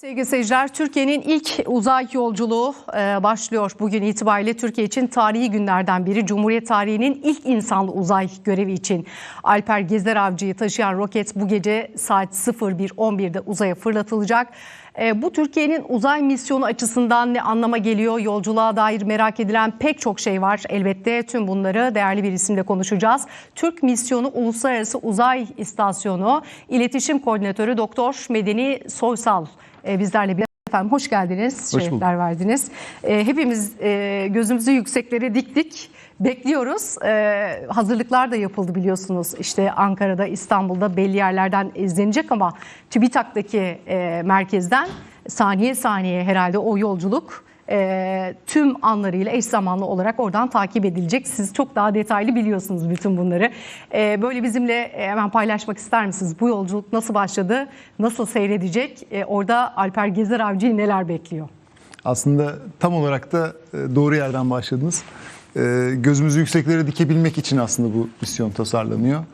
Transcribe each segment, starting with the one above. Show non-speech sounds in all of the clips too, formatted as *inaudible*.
Sevgili seyirciler, Türkiye'nin ilk uzay yolculuğu e, başlıyor. Bugün itibariyle Türkiye için tarihi günlerden biri. Cumhuriyet tarihinin ilk insanlı uzay görevi için Alper Gezer Avcı'yı taşıyan roket bu gece saat 01.11'de uzaya fırlatılacak. E, bu Türkiye'nin uzay misyonu açısından ne anlama geliyor? Yolculuğa dair merak edilen pek çok şey var. Elbette tüm bunları değerli bir isimle konuşacağız. Türk Misyonu Uluslararası Uzay İstasyonu İletişim Koordinatörü Doktor Medeni Soysal e, bizlerle bir efendim hoş geldiniz. Hoş bulduk. Şerefler verdiniz. E, hepimiz e, gözümüzü yükseklere diktik. Bekliyoruz. E, hazırlıklar da yapıldı biliyorsunuz. İşte Ankara'da, İstanbul'da belli yerlerden izlenecek ama TÜBİTAK'taki e, merkezden saniye saniye herhalde o yolculuk e, tüm anlarıyla eş zamanlı olarak oradan takip edilecek. Siz çok daha detaylı biliyorsunuz bütün bunları. E, böyle bizimle e, hemen paylaşmak ister misiniz? Bu yolculuk nasıl başladı? Nasıl seyredecek? E, orada Alper Gezer Avcı'yı neler bekliyor? Aslında tam olarak da e, doğru yerden başladınız. Gözümüzü yükseklere dikebilmek için aslında bu misyon tasarlanıyor.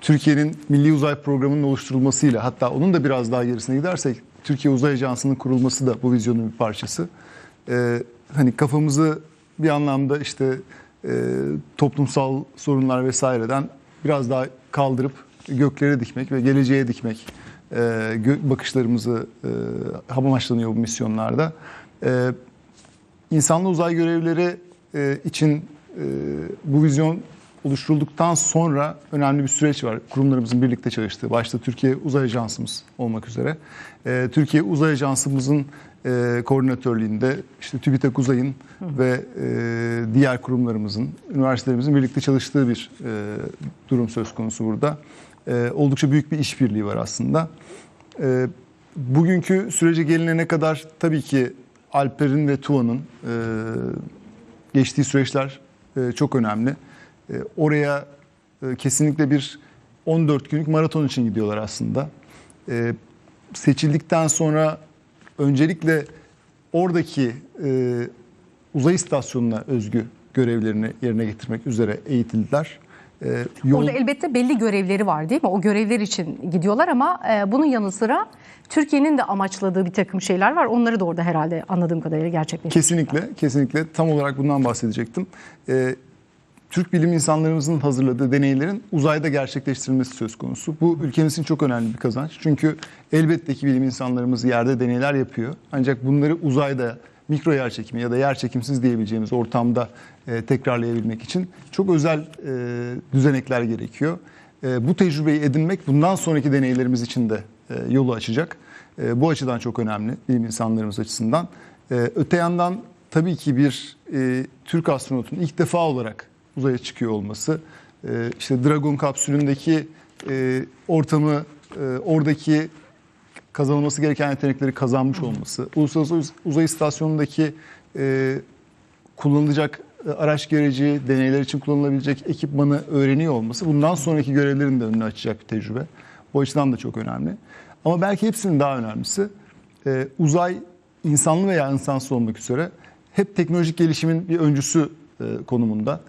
Türkiye'nin Milli Uzay Programı'nın oluşturulmasıyla hatta onun da biraz daha gerisine gidersek Türkiye Uzay Ajansı'nın kurulması da bu vizyonun bir parçası. E, Hani kafamızı bir anlamda işte e, toplumsal sorunlar vesaireden biraz daha kaldırıp göklere dikmek ve geleceğe dikmek e, bakışlarımızı e, amaçlanıyor bu misyonlarda. E, insanlı uzay görevleri e, için e, bu vizyon oluşturulduktan sonra önemli bir süreç var. Kurumlarımızın birlikte çalıştığı, başta Türkiye Uzay Ajansımız olmak üzere. E, Türkiye Uzay Ajansımızın e, koordinatörlüğünde işte TÜBİTAK Uzay'ın ve e, diğer kurumlarımızın, üniversitelerimizin birlikte çalıştığı bir e, durum söz konusu burada. E, oldukça büyük bir işbirliği var aslında. E, bugünkü sürece gelinene kadar tabii ki Alper'in ve Tuğa'nın e, geçtiği süreçler e, çok önemli. E, oraya e, kesinlikle bir 14 günlük maraton için gidiyorlar aslında. E, seçildikten sonra öncelikle oradaki e, uzay istasyonuna özgü görevlerini yerine getirmek üzere eğitildiler. E, yol- Orada elbette belli görevleri var değil mi? O görevler için gidiyorlar ama e, bunun yanı sıra Türkiye'nin de amaçladığı bir takım şeyler var. Onları da orada herhalde anladığım kadarıyla gerçekleştirecekler. Kesinlikle, kesinlikle tam olarak bundan bahsedecektim. Türk bilim insanlarımızın hazırladığı deneylerin uzayda gerçekleştirilmesi söz konusu. Bu ülkemiz için çok önemli bir kazanç. Çünkü elbette ki bilim insanlarımız yerde deneyler yapıyor. Ancak bunları uzayda mikro yer çekimi ya da yer çekimsiz diyebileceğimiz ortamda e, tekrarlayabilmek için çok özel e, düzenekler gerekiyor. E, bu tecrübeyi edinmek bundan sonraki deneylerimiz için de e, yolu açacak. E, bu açıdan çok önemli bilim insanlarımız açısından. E, öte yandan tabii ki bir e, Türk astronotun ilk defa olarak uzaya çıkıyor olması, e, işte Dragon kapsülündeki e, ortamı, e, oradaki kazanılması gereken yetenekleri kazanmış olması, Uluslararası Uz- Uzay İstasyonu'ndaki e, kullanılacak e, araç gereci, deneyler için kullanılabilecek ekipmanı öğreniyor olması bundan sonraki görevlerin de önünü açacak bir tecrübe. Bu açıdan da çok önemli. Ama belki hepsinin daha önemlisi e, uzay insanlı veya insansız olmak üzere hep teknolojik gelişimin bir öncüsü e, konumunda.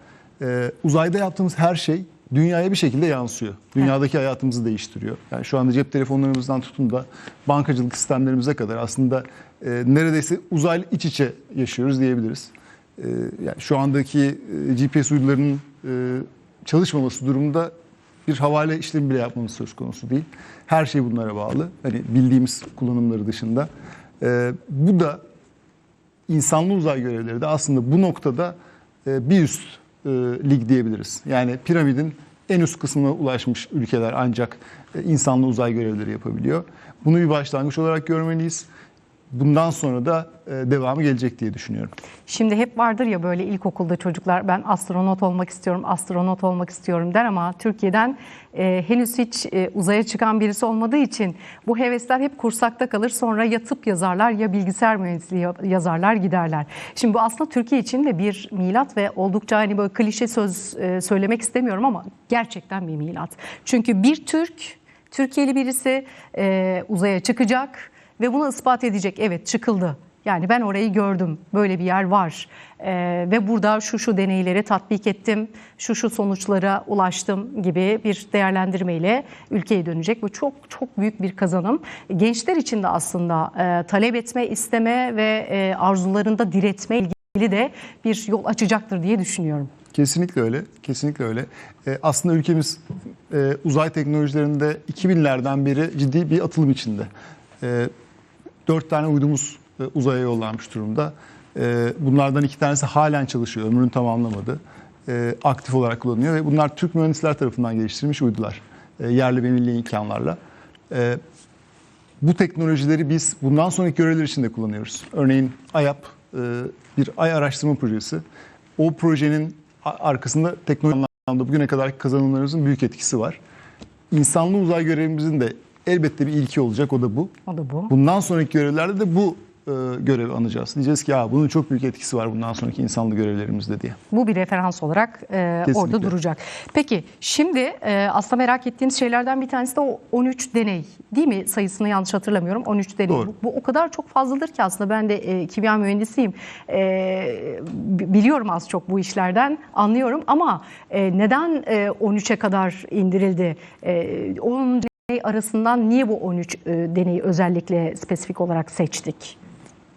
E, uzayda yaptığımız her şey dünyaya bir şekilde yansıyor. Dünyadaki hayatımızı değiştiriyor. Yani şu anda cep telefonlarımızdan tutun da bankacılık sistemlerimize kadar aslında e, neredeyse uzaylı iç içe yaşıyoruz diyebiliriz. E, yani şu andaki e, GPS uydularının e, çalışmaması durumunda bir havale işlemi bile yapmamız söz konusu değil. Her şey bunlara bağlı. Hani bildiğimiz kullanımları dışında. E, bu da insanlı uzay görevleri de aslında bu noktada e, bir üst e, lig diyebiliriz. Yani piramidin en üst kısmına ulaşmış ülkeler ancak e, insanlı uzay görevleri yapabiliyor. Bunu bir başlangıç olarak görmeliyiz. Bundan sonra da e, devamı gelecek diye düşünüyorum. Şimdi hep vardır ya böyle ilkokulda çocuklar ben astronot olmak istiyorum, astronot olmak istiyorum der ama Türkiye'den e, henüz hiç e, uzaya çıkan birisi olmadığı için bu hevesler hep kursakta kalır. Sonra ya tıp yazarlar ya bilgisayar mühendisliği ya- yazarlar giderler. Şimdi bu aslında Türkiye için de bir milat ve oldukça hani böyle klişe söz söylemek istemiyorum ama gerçekten bir milat. Çünkü bir Türk, Türkiye'li birisi uzaya çıkacak ve bunu ispat edecek. Evet çıkıldı. Yani ben orayı gördüm, böyle bir yer var Ee, ve burada şu şu deneyleri tatbik ettim, şu şu sonuçlara ulaştım gibi bir değerlendirmeyle ülkeye dönecek. Bu çok çok büyük bir kazanım. Gençler için de aslında e, talep etme, isteme ve e, arzularında diretme ilgili de bir yol açacaktır diye düşünüyorum. Kesinlikle öyle. Kesinlikle öyle. Ee, aslında ülkemiz e, uzay teknolojilerinde 2000'lerden beri ciddi bir atılım içinde. Ee, dört tane uydumuz e, uzaya yollanmış durumda. Ee, bunlardan iki tanesi halen çalışıyor. Ömrünü tamamlamadı. Ee, aktif olarak kullanılıyor ve bunlar Türk mühendisler tarafından geliştirilmiş uydular. Yerli ve milli imkanlarla. Bu teknolojileri biz bundan sonraki görevler için de kullanıyoruz. Örneğin AYAP e, bir ay araştırma projesi. O projenin arkasında teknoloji anlamda bugüne kadar kazanımlarımızın büyük etkisi var. İnsanlı uzay görevimizin de elbette bir ilki olacak o da bu. O da bu. Bundan sonraki görevlerde de bu e, görevi anacağız. Diyeceğiz ki ya bunun çok büyük etkisi var bundan sonraki insanlı görevlerimizde diye. Bu bir referans olarak e, Kesinlikle. orada duracak. Peki şimdi e, aslında merak ettiğimiz şeylerden bir tanesi de o 13 deney değil mi? Sayısını yanlış hatırlamıyorum. 13 deney. Doğru. Bu, bu o kadar çok fazladır ki aslında ben de e, kimya mühendisiyim. E, bi- biliyorum az çok bu işlerden anlıyorum ama e, neden e, 13'e kadar indirildi? E, 10 deney arasından niye bu 13 e, deneyi özellikle spesifik olarak seçtik?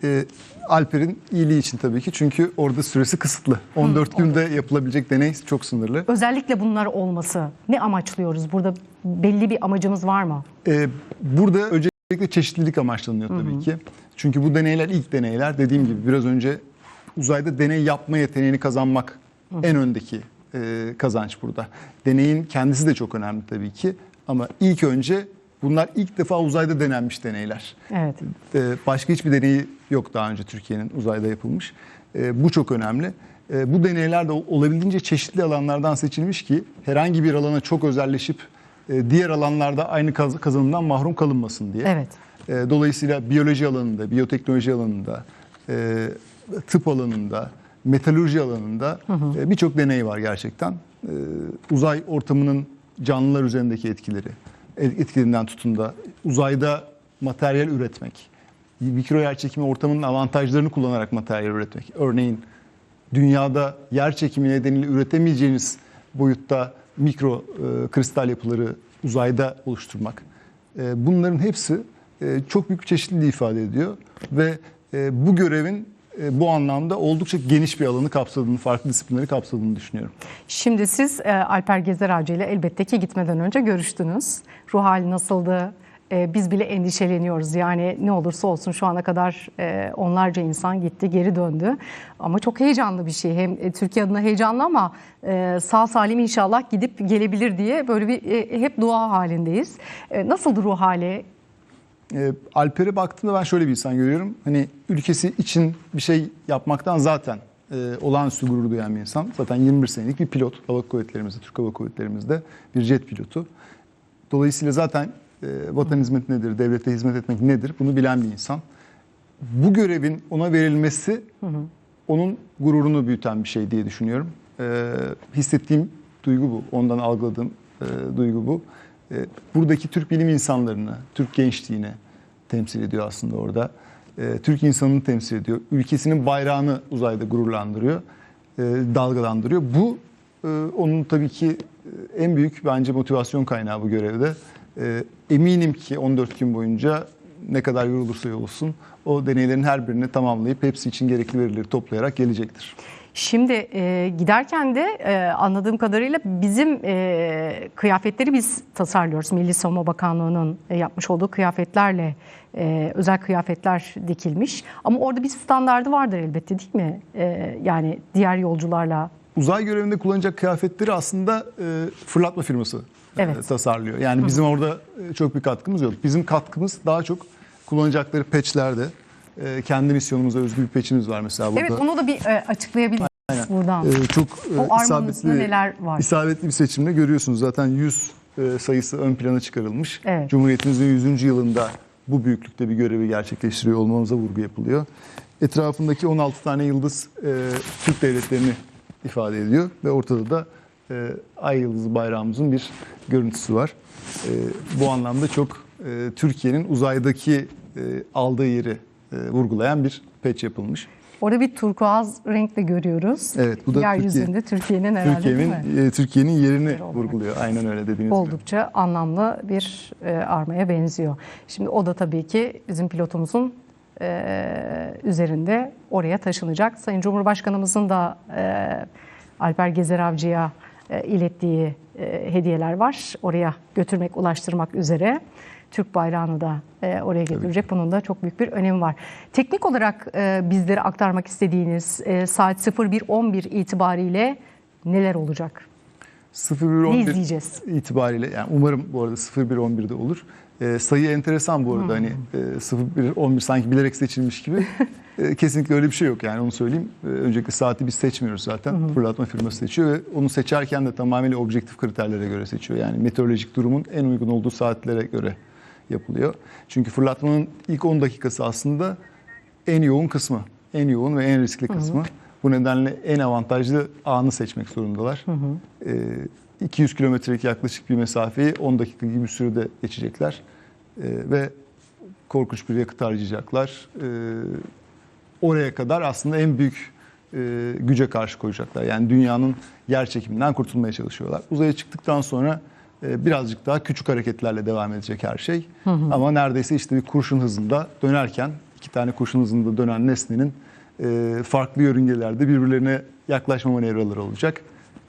E, Alper'in iyiliği için tabii ki çünkü orada süresi kısıtlı. 14 günde yapılabilecek deney çok sınırlı. Özellikle bunlar olması ne amaçlıyoruz? Burada belli bir amacımız var mı? Ee, burada öncelikle çeşitlilik amaçlanıyor tabii ki. Çünkü bu deneyler ilk deneyler. Dediğim gibi biraz önce uzayda deney yapma yeteneğini kazanmak en öndeki e, kazanç burada. Deneyin kendisi de çok önemli tabii ki. Ama ilk önce bunlar ilk defa uzayda denenmiş deneyler. Evet. Ee, Başka hiçbir deneyi yok daha önce Türkiye'nin uzayda yapılmış. Ee, Bu çok önemli. Ee, Bu deneyler de olabildiğince çeşitli alanlardan seçilmiş ki herhangi bir alana çok özelleşip e, diğer alanlarda aynı kaz- kazanımdan mahrum kalınmasın diye. Evet. Dolayısıyla biyoloji alanında, biyoteknoloji alanında, e, tıp alanında, metalurji alanında e, birçok deney var gerçekten. Uzay ortamının canlılar üzerindeki etkileri, et- etkilerinden tutun da uzayda materyal üretmek, mikro yerçekimi ortamının avantajlarını kullanarak materyal üretmek. Örneğin dünyada yer çekimi nedeniyle üretemeyeceğiniz boyutta mikro e, kristal yapıları uzayda oluşturmak. E, bunların hepsi e, çok büyük bir çeşitliliği ifade ediyor ve e, bu görevin bu anlamda oldukça geniş bir alanı kapsadığını, farklı disiplinleri kapsadığını düşünüyorum. Şimdi siz e, Alper Gezer Avcı ile elbette ki gitmeden önce görüştünüz. Ruh hali nasıldı? E, biz bile endişeleniyoruz. Yani ne olursa olsun şu ana kadar e, onlarca insan gitti, geri döndü. Ama çok heyecanlı bir şey. Hem e, Türkiye adına heyecanlı ama e, sağ salim inşallah gidip gelebilir diye böyle bir e, hep dua halindeyiz. E, nasıldı ruh hali? E, Alper'e baktığımda ben şöyle bir insan görüyorum. Hani ülkesi için bir şey yapmaktan zaten e, olağanüstü gurur duyan bir insan. Zaten 21 senelik bir pilot hava kuvvetlerimizde, Türk Hava Kuvvetlerimizde bir jet pilotu. Dolayısıyla zaten e, vatan hizmeti nedir, devlete hizmet etmek nedir bunu bilen bir insan. Bu görevin ona verilmesi onun gururunu büyüten bir şey diye düşünüyorum. E, hissettiğim duygu bu, ondan algıladığım e, duygu bu. E, buradaki Türk bilim insanlarını, Türk gençliğini temsil ediyor aslında orada. E, Türk insanını temsil ediyor. Ülkesinin bayrağını uzayda gururlandırıyor, e, dalgalandırıyor. Bu e, onun tabii ki e, en büyük bence motivasyon kaynağı bu görevde. Eminim ki 14 gün boyunca ne kadar yorulursa yorulsun o deneylerin her birini tamamlayıp hepsi için gerekli verileri toplayarak gelecektir. Şimdi e, giderken de e, anladığım kadarıyla bizim e, kıyafetleri biz tasarlıyoruz. Milli Savunma Bakanlığı'nın e, yapmış olduğu kıyafetlerle e, özel kıyafetler dikilmiş. Ama orada bir standardı vardır elbette değil mi? E, yani diğer yolcularla. Uzay görevinde kullanacak kıyafetleri aslında e, fırlatma firması e, Evet. tasarlıyor. Yani bizim orada e, çok bir katkımız yok. Bizim katkımız daha çok kullanacakları peçlerde. E, kendi misyonumuza özgü bir peçimiz var mesela burada. Evet onu da bir e, açıklayabiliriz buradan. Ee, çok e, O isabetli, neler var? isabetli bir seçimle görüyorsunuz. Zaten 100 e, sayısı ön plana çıkarılmış. Evet. Cumhuriyetimizin 100. yılında bu büyüklükte bir görevi gerçekleştiriyor olmamıza vurgu yapılıyor. Etrafındaki 16 tane yıldız e, Türk devletlerini ifade ediyor ve ortada da e, ay yıldızı bayrağımızın bir görüntüsü var. E, bu anlamda çok e, Türkiye'nin uzaydaki e, aldığı yeri vurgulayan bir patch yapılmış. Orada bir turkuaz renkle görüyoruz. Evet, bu da Yeryüzünde Türkiye'nin herhalde değil Türkiye'nin mi? e, Türkiye'nin yerini vurguluyor. Aynen öyle dediğiniz gibi. Oldukça anlamlı bir e, armaya benziyor. Şimdi o da tabii ki bizim pilotumuzun e, üzerinde oraya taşınacak. Sayın Cumhurbaşkanımızın da e, Alper Gezer Avcı'ya e, ilettiği e, hediyeler var. Oraya götürmek, ulaştırmak üzere. Türk bayrağını da e, oraya götürecek. Bunun da çok büyük bir önemi var. Teknik olarak e, bizlere aktarmak istediğiniz e, saat 01.11 itibariyle neler olacak? 0111 Ne izleyeceğiz? itibariyle yani umarım bu arada 0111'de olur. Ee, sayı enteresan bu arada hani e, 0111 sanki bilerek seçilmiş gibi. *laughs* E, kesinlikle öyle bir şey yok yani onu söyleyeyim. E, öncelikle saati biz seçmiyoruz zaten. Fırlatma firması seçiyor ve onu seçerken de tamamıyla objektif kriterlere göre seçiyor. Yani meteorolojik durumun en uygun olduğu saatlere göre yapılıyor. Çünkü fırlatmanın ilk 10 dakikası aslında en yoğun kısmı. En yoğun ve en riskli kısmı. Bu nedenle en avantajlı anı seçmek zorundalar. Ee, 200 kilometrelik yaklaşık bir mesafeyi 10 dakika gibi bir sürede geçecekler. Ee, ve korkunç bir yakıt harcayacaklar. Ee, oraya kadar aslında en büyük e, güce karşı koyacaklar. Yani dünyanın yer çekiminden kurtulmaya çalışıyorlar. Uzaya çıktıktan sonra e, birazcık daha küçük hareketlerle devam edecek her şey. Ama neredeyse işte bir kurşun hızında dönerken iki tane kurşun hızında dönen nesnenin e, farklı yörüngelerde birbirlerine yaklaşma manevraları olacak.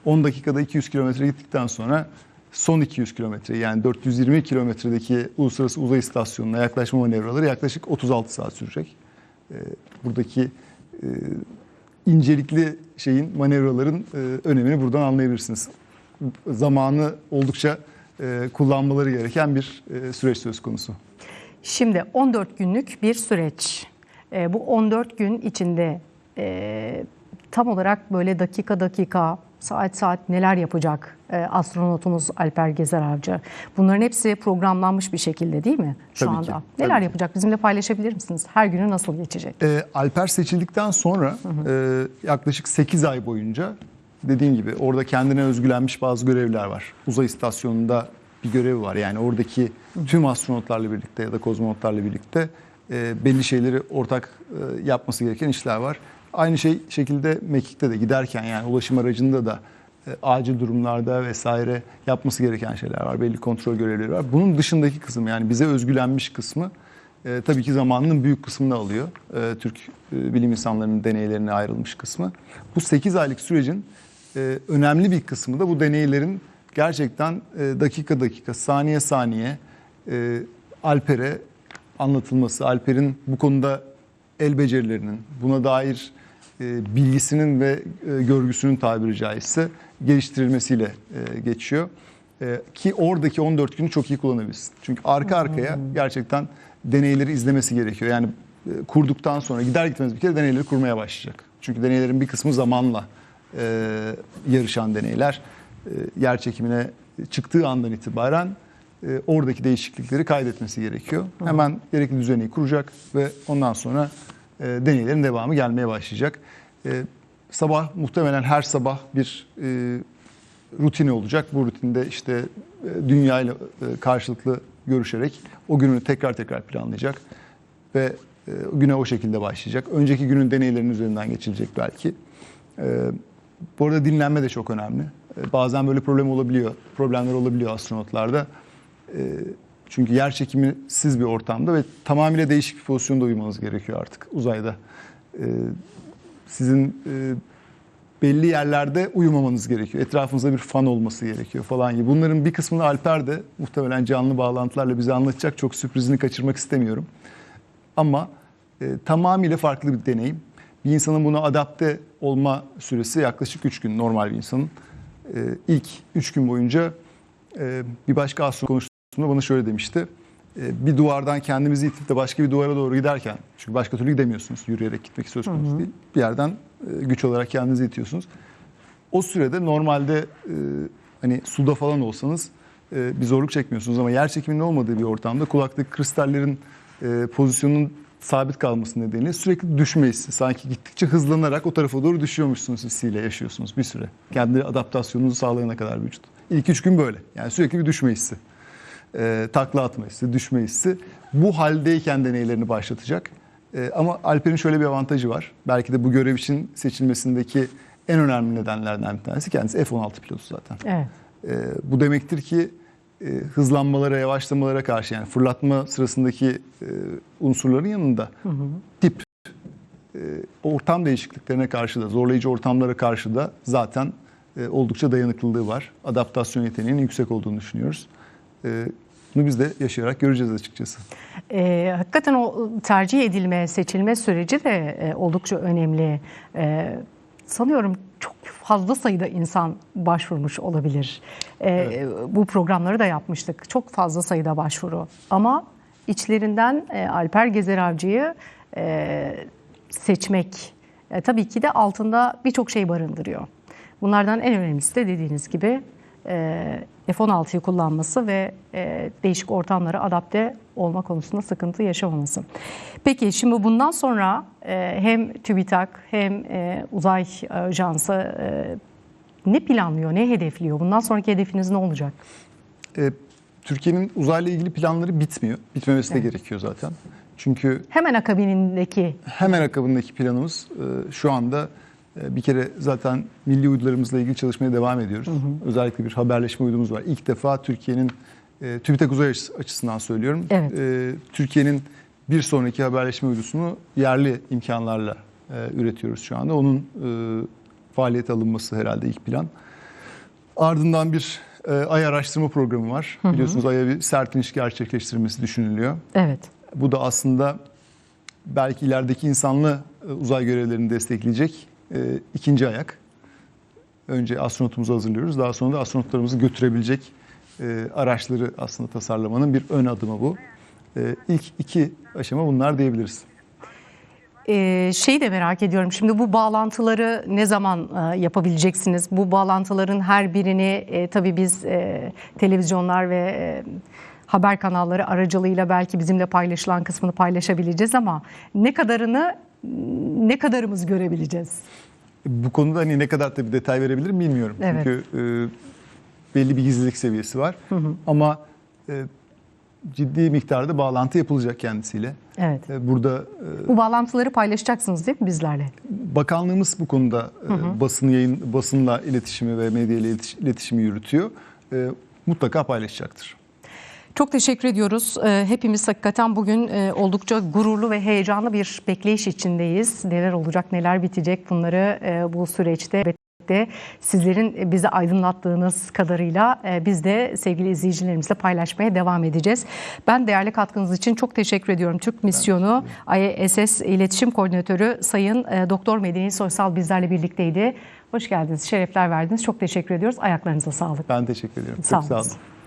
10 dakikada 200 kilometre gittikten sonra son 200 kilometre yani 420 kilometredeki uluslararası uzay istasyonuna yaklaşma manevraları yaklaşık 36 saat sürecek. E, buradaki e, incelikli şeyin manevraların e, önemini buradan anlayabilirsiniz. Zamanı oldukça e, kullanmaları gereken bir e, süreç söz konusu. Şimdi 14 günlük bir süreç. E, bu 14 gün içinde e, tam olarak böyle dakika dakika, saat saat neler yapacak e, astronotumuz Alper Gezer Avcı? Bunların hepsi programlanmış bir şekilde değil mi şu Tabii anda? ki, Neler tabii ki. yapacak? Bizimle paylaşabilir misiniz? Her günü nasıl geçecek? E, Alper seçildikten sonra e, yaklaşık 8 ay boyunca dediğim gibi orada kendine özgülenmiş bazı görevler var. Uzay istasyonunda bir görevi var. Yani oradaki tüm astronotlarla birlikte ya da kozmonotlarla birlikte e, belli şeyleri ortak e, yapması gereken işler var. Aynı şey şekilde mekikte de giderken yani ulaşım aracında da e, acil durumlarda vesaire yapması gereken şeyler var. Belli kontrol görevleri var. Bunun dışındaki kısım yani bize özgülenmiş kısmı e, tabii ki zamanının büyük kısmını alıyor. E, Türk e, bilim insanlarının deneylerine ayrılmış kısmı. Bu 8 aylık sürecin e, önemli bir kısmı da bu deneylerin gerçekten e, dakika dakika, saniye saniye e, Alper'e anlatılması, Alper'in bu konuda el becerilerinin, buna dair e, bilgisinin ve e, görgüsünün tabiri caizse geliştirilmesiyle e, geçiyor. E, ki oradaki 14 günü çok iyi kullanabilsin. Çünkü arka arkaya gerçekten deneyleri izlemesi gerekiyor. Yani e, kurduktan sonra gider gitmez bir kere deneyleri kurmaya başlayacak. Çünkü deneylerin bir kısmı zamanla e, yarışan deneyler. E, yer çekimine çıktığı andan itibaren e, oradaki değişiklikleri kaydetmesi gerekiyor. Hemen gerekli düzeni kuracak ve ondan sonra e, deneylerin devamı gelmeye başlayacak. E, sabah muhtemelen her sabah bir e, rutini olacak. Bu rutinde işte e, dünya ile karşılıklı görüşerek o günü tekrar tekrar planlayacak ve e, güne o şekilde başlayacak. Önceki günün deneylerinin üzerinden geçilecek belki. E, bu arada dinlenme de çok önemli. E, bazen böyle problem olabiliyor, problemler olabiliyor astronotlarda. E, çünkü yer çekimisiz bir ortamda ve tamamıyla değişik bir pozisyonda uyumanız gerekiyor artık uzayda. E, sizin e, belli yerlerde uyumamanız gerekiyor. Etrafınızda bir fan olması gerekiyor falan gibi. Bunların bir kısmını Alper de muhtemelen canlı bağlantılarla bize anlatacak. Çok sürprizini kaçırmak istemiyorum. Ama e, tamamıyla farklı bir deneyim. Bir insanın buna adapte olma süresi yaklaşık 3 gün normal bir insanın. E, ilk 3 gün boyunca e, bir başka astronot konuştuğumda bana şöyle demişti. E, bir duvardan kendimizi itip de başka bir duvara doğru giderken, çünkü başka türlü gidemiyorsunuz, yürüyerek gitmek söz konusu değil. Bir yerden e, güç olarak kendinizi itiyorsunuz. O sürede normalde e, hani suda falan olsanız e, bir zorluk çekmiyorsunuz ama yer çekiminin olmadığı bir ortamda kulaktaki kristallerin e, pozisyonunun sabit kalması nedeniyle sürekli düşme hissi. Sanki gittikçe hızlanarak o tarafa doğru düşüyormuşsunuz hissiyle yaşıyorsunuz bir süre. Kendi adaptasyonunuzu sağlayana kadar vücut. İlk üç gün böyle. Yani sürekli bir düşme hissi. E, takla atma hissi, düşme hissi. Bu haldeyken deneylerini başlatacak. E, ama Alper'in şöyle bir avantajı var. Belki de bu görev için seçilmesindeki en önemli nedenlerden bir tanesi kendisi F-16 pilotu zaten. Evet. E, bu demektir ki e, hızlanmalara, yavaşlamalara karşı yani fırlatma sırasındaki e, unsurların yanında tip e, ortam değişikliklerine karşı da, zorlayıcı ortamlara karşı da zaten e, oldukça dayanıklılığı var. Adaptasyon yeteneğinin yüksek olduğunu düşünüyoruz. E, bunu biz de yaşayarak göreceğiz açıkçası. Ee, hakikaten o tercih edilme, seçilme süreci de e, oldukça önemli. Ee, sanıyorum çok fazla sayıda insan başvurmuş olabilir. Ee, Bu programları da yapmıştık. Çok fazla sayıda başvuru. Ama içlerinden e, Alper Gezer Avcı'yı e, seçmek e, tabii ki de altında birçok şey barındırıyor. Bunlardan en önemlisi de dediğiniz gibi e, F-16'yı kullanması ve e, değişik ortamlara adapte olma konusunda sıkıntı yaşamaması. Peki şimdi bundan sonra e, hem TÜBİTAK hem e, Uzay Ajansı e, ne planlıyor, ne hedefliyor? Bundan sonraki hedefiniz ne olacak? E, Türkiye'nin uzayla ilgili planları bitmiyor. Bitmemesi de gerekiyor zaten. Çünkü Hemen akabinindeki hemen akabındaki planımız e, şu anda bir kere zaten milli uydularımızla ilgili çalışmaya devam ediyoruz. Özellikle bir haberleşme uydumuz var. İlk defa Türkiye'nin e, TÜBİTAK uzay açısı- açısından söylüyorum. Evet. E, Türkiye'nin bir sonraki haberleşme uydusunu yerli imkanlarla e, üretiyoruz şu anda. Onun e, faaliyete alınması herhalde ilk plan. Ardından bir e, ay araştırma programı var. Biliyorsunuz aya bir sert iniş gerçekleştirilmesi düşünülüyor. evet Bu da aslında belki ilerideki insanlı e, uzay görevlerini destekleyecek e, ikinci ayak. Önce astronotumuzu hazırlıyoruz. Daha sonra da astronotlarımızı götürebilecek e, araçları aslında tasarlamanın bir ön adımı bu. E, ilk iki aşama bunlar diyebiliriz. Ee, şeyi de merak ediyorum. Şimdi bu bağlantıları ne zaman e, yapabileceksiniz? Bu bağlantıların her birini e, tabii biz e, televizyonlar ve e, haber kanalları aracılığıyla belki bizimle paylaşılan kısmını paylaşabileceğiz ama ne kadarını ne kadarımız görebileceğiz? Bu konuda hani ne kadar tabii detay verebilirim bilmiyorum. Evet. Çünkü e, belli bir gizlilik seviyesi var. Ama e, ciddi miktarda bağlantı yapılacak kendisiyle. Evet. E, burada e, Bu bağlantıları paylaşacaksınız değil mi bizlerle? Bakanlığımız bu konuda e, basın yayın basınla iletişimi ve medya ile iletiş- iletişimi yürütüyor. Mutlaka paylaşacaktır. Çok teşekkür ediyoruz. Ee, Hepimiz hakikaten bugün e, oldukça gururlu ve heyecanlı bir bekleyiş içindeyiz. Neler olacak, neler bitecek bunları e, bu süreçte elbette sizlerin bizi aydınlattığınız kadarıyla e, biz de sevgili izleyicilerimizle paylaşmaya devam edeceğiz. Ben değerli katkınız için çok teşekkür ediyorum. Türk Misyonu ISS İletişim Koordinatörü Sayın Doktor Medeni Soysal bizlerle birlikteydi. Hoş geldiniz, şerefler verdiniz. Çok teşekkür ediyoruz. Ayaklarınıza sağlık. Ben teşekkür ediyorum. Sağ Çok sağ olun. olun.